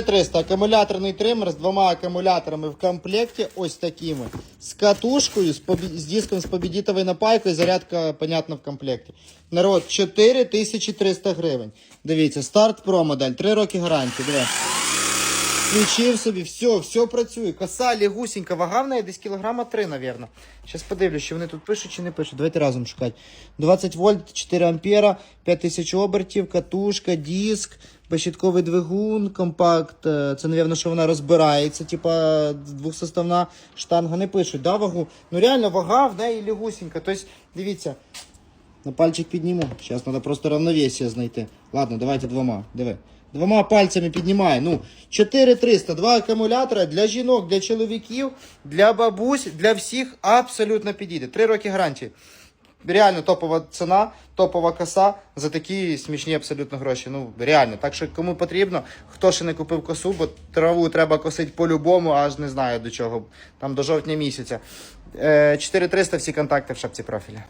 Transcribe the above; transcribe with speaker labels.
Speaker 1: 300 акумуляторний тример з двома акумуляторами в комплекті, ось такими. З катушкою, з, побі... з диском з побідітовою напайкою, зарядка, понятно, в комплекті. Народ, 4300 гривень. Дивіться, старт про модель, 3 роки гарантії. Диви. Включив собі, все, все працює. Коса, лягусінька, вага в неї десь кілограма 3, напевно. Зараз подивлюсь, що вони тут пишуть чи не пишуть. Давайте разом шукати. 20 вольт, 4 ампера, 5000 обертів, катушка, диск, безщитковий двигун, компакт. Е, Це, напевно, що вона розбирається, типа двохсоставна штанга. Не пишуть, да, вагу? Ну реально, вага в неї лягусінька. Тобто, дивіться, на пальчик підніму. Зараз треба просто равновесие знайти. Ладно, давайте двома. Диви. Двома пальцями піднімаю. Ну, 4300, два акумулятора для жінок, для чоловіків, для бабусь, для всіх абсолютно підійде. Три роки гарантії. Реально топова ціна, топова коса за такі смішні абсолютно гроші. Ну, реально. Так що кому потрібно, хто ще не купив косу, бо траву треба косити по-любому, аж не знаю до чого. Там до жовтня місяця. Е, 4300 всі контакти в шапці профіля.